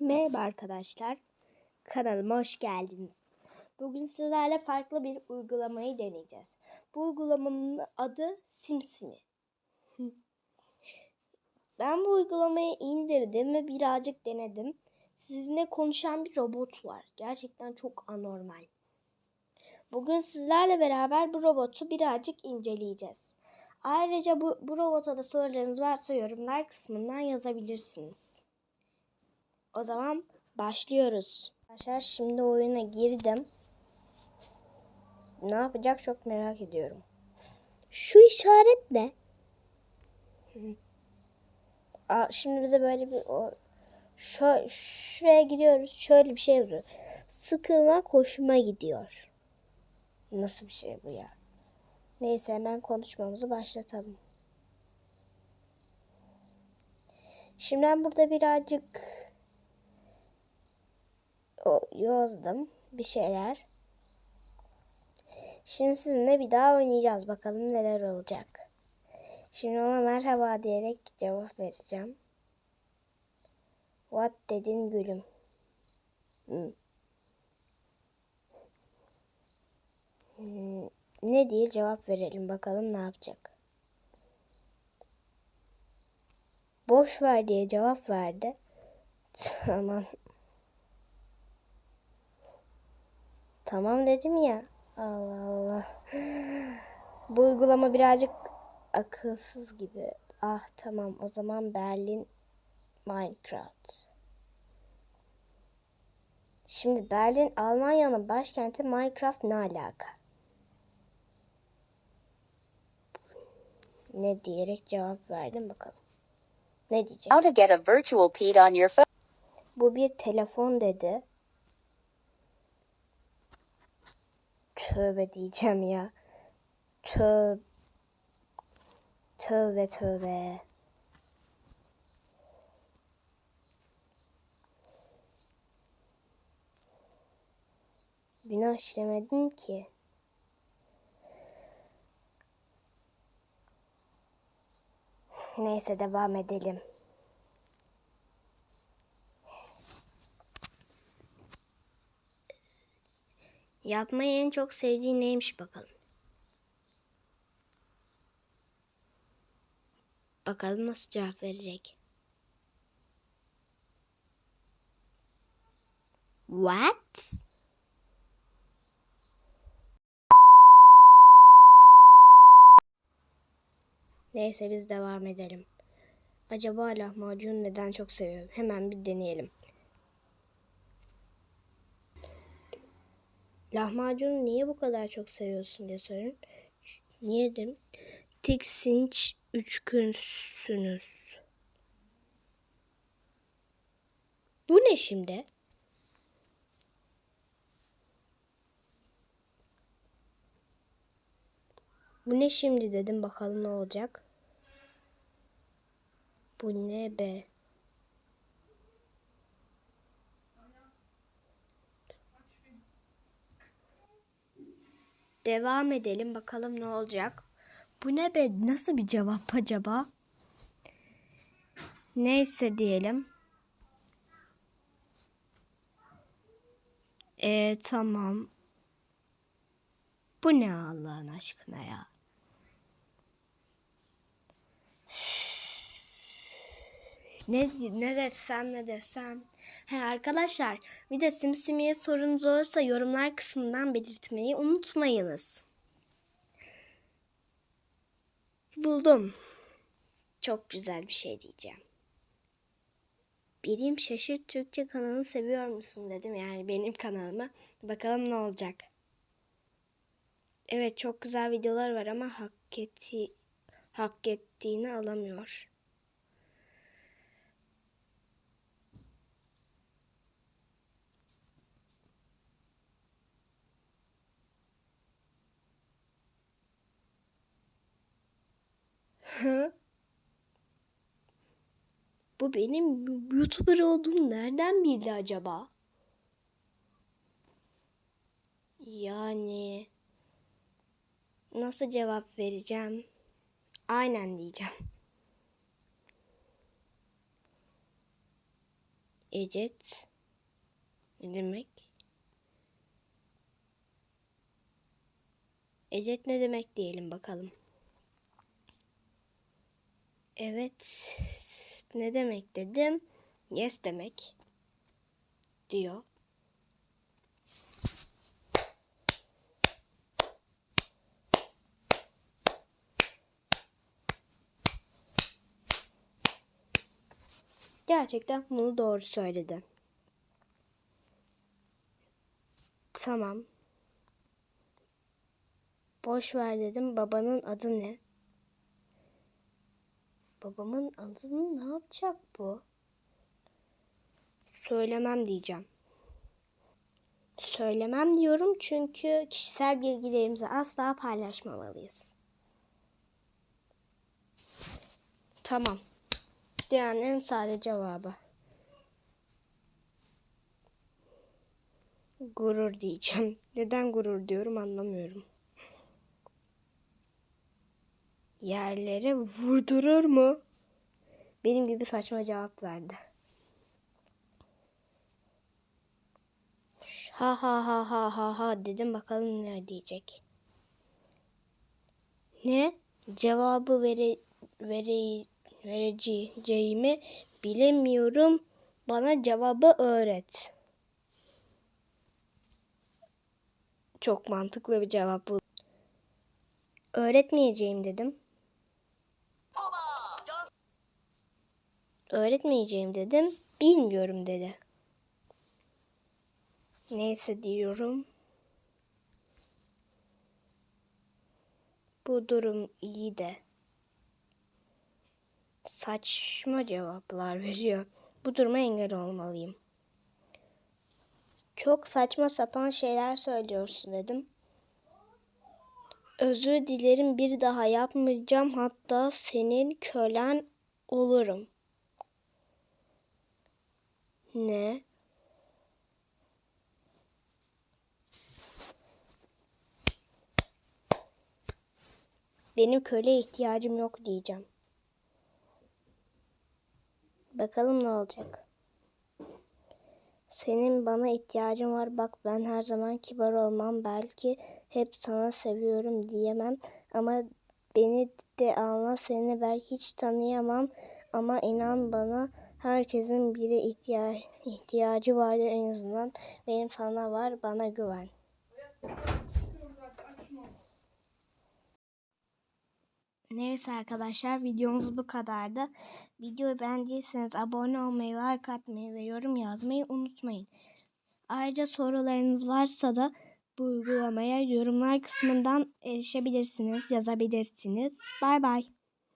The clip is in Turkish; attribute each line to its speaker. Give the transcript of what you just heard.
Speaker 1: Merhaba arkadaşlar. Kanalıma hoş geldiniz. Bugün sizlerle farklı bir uygulamayı deneyeceğiz. Bu uygulamanın adı SimSimi. ben bu uygulamayı indirdim ve birazcık denedim. Sizinle konuşan bir robot var. Gerçekten çok anormal. Bugün sizlerle beraber bu robotu birazcık inceleyeceğiz. Ayrıca bu, bu robota da sorularınız varsa yorumlar kısmından yazabilirsiniz. O zaman başlıyoruz. Arkadaşlar şimdi oyuna girdim. Ne yapacak çok merak ediyorum. Şu işaret ne? Aa, şimdi bize böyle bir o, şu, şuraya gidiyoruz. Şöyle bir şey yazıyor. Sıkılmak hoşuma gidiyor. Nasıl bir şey bu ya? Neyse hemen konuşmamızı başlatalım. Şimdi ben burada birazcık yazdım bir şeyler. Şimdi sizinle bir daha oynayacağız. Bakalım neler olacak. Şimdi ona merhaba diyerek cevap vereceğim. What dedin gülüm? Hmm. Hmm, Ne diye cevap verelim bakalım ne yapacak. Boş ver diye cevap verdi. Tamam. Tamam dedim ya. Allah Allah. Bu uygulama birazcık akılsız gibi. Ah tamam o zaman Berlin Minecraft. Şimdi Berlin Almanya'nın başkenti Minecraft ne alaka? Ne diyerek cevap verdim bakalım. Ne diyecek?
Speaker 2: How to get a virtual pet on your phone.
Speaker 1: Bu bir telefon dedi. Tövbe diyeceğim ya. Tövbe. Tövbe tövbe. Günah işlemedin ki. Neyse devam edelim. Yapmayı en çok sevdiğin neymiş bakalım. Bakalım nasıl cevap verecek. What? Neyse biz devam edelim. Acaba lahmacun neden çok seviyorum? Hemen bir deneyelim. Lahmacunu niye bu kadar çok seviyorsun diye soruyorum. Niye dedim? Tiksinç üçgünsünüz. Bu ne şimdi? Bu ne şimdi dedim bakalım ne olacak. Bu ne be? Devam edelim bakalım ne olacak. Bu ne be? Nasıl bir cevap acaba? Neyse diyelim. Ee, tamam. Bu ne Allah'ın aşkına ya? Ne, ne desem ne desem. He arkadaşlar bir de Simsimi'ye sorunuz olursa yorumlar kısmından belirtmeyi unutmayınız. Buldum. Çok güzel bir şey diyeceğim. Birim Şaşırt Türkçe kanalını seviyor musun dedim yani benim kanalımı. Bakalım ne olacak. Evet çok güzel videolar var ama hak, etti, hak ettiğini alamıyor. Bu benim YouTuber olduğumu nereden bildi acaba? Yani nasıl cevap vereceğim? Aynen diyeceğim. Ecet ne demek? Ecet ne demek diyelim bakalım. Evet. Ne demek dedim? Yes demek. Diyor. Gerçekten bunu doğru söyledi. Tamam. Boş ver dedim. Babanın adı ne? Babamın adını ne yapacak bu? Söylemem diyeceğim. Söylemem diyorum çünkü kişisel bilgilerimizi asla paylaşmamalıyız. Tamam. Dünyanın en sade cevabı. Gurur diyeceğim. Neden gurur diyorum anlamıyorum. Yerlere vurdurur mu? Benim gibi saçma cevap verdi. Ha ha ha ha ha ha dedim bakalım ne diyecek. Ne? Cevabı vere, vere, vereceğimi bilemiyorum. Bana cevabı öğret. Çok mantıklı bir cevap bu. Öğretmeyeceğim dedim. Öğretmeyeceğim dedim. Bilmiyorum dedi. Neyse diyorum. Bu durum iyi de. Saçma cevaplar veriyor. Bu duruma engel olmalıyım. Çok saçma sapan şeyler söylüyorsun dedim. Özür dilerim bir daha yapmayacağım hatta senin kölen olurum. Ne? Benim köle ihtiyacım yok diyeceğim. Bakalım ne olacak. Senin bana ihtiyacın var. Bak ben her zaman kibar olmam. Belki hep sana seviyorum diyemem. Ama beni de anla. Seni belki hiç tanıyamam. Ama inan bana herkesin biri ihtiya- ihtiyacı vardır en azından. Benim sana var. Bana güven. Neyse arkadaşlar videomuz bu kadardı. Videoyu beğendiyseniz abone olmayı, like atmayı ve yorum yazmayı unutmayın. Ayrıca sorularınız varsa da bu uygulamaya yorumlar kısmından erişebilirsiniz, yazabilirsiniz. Bay bay.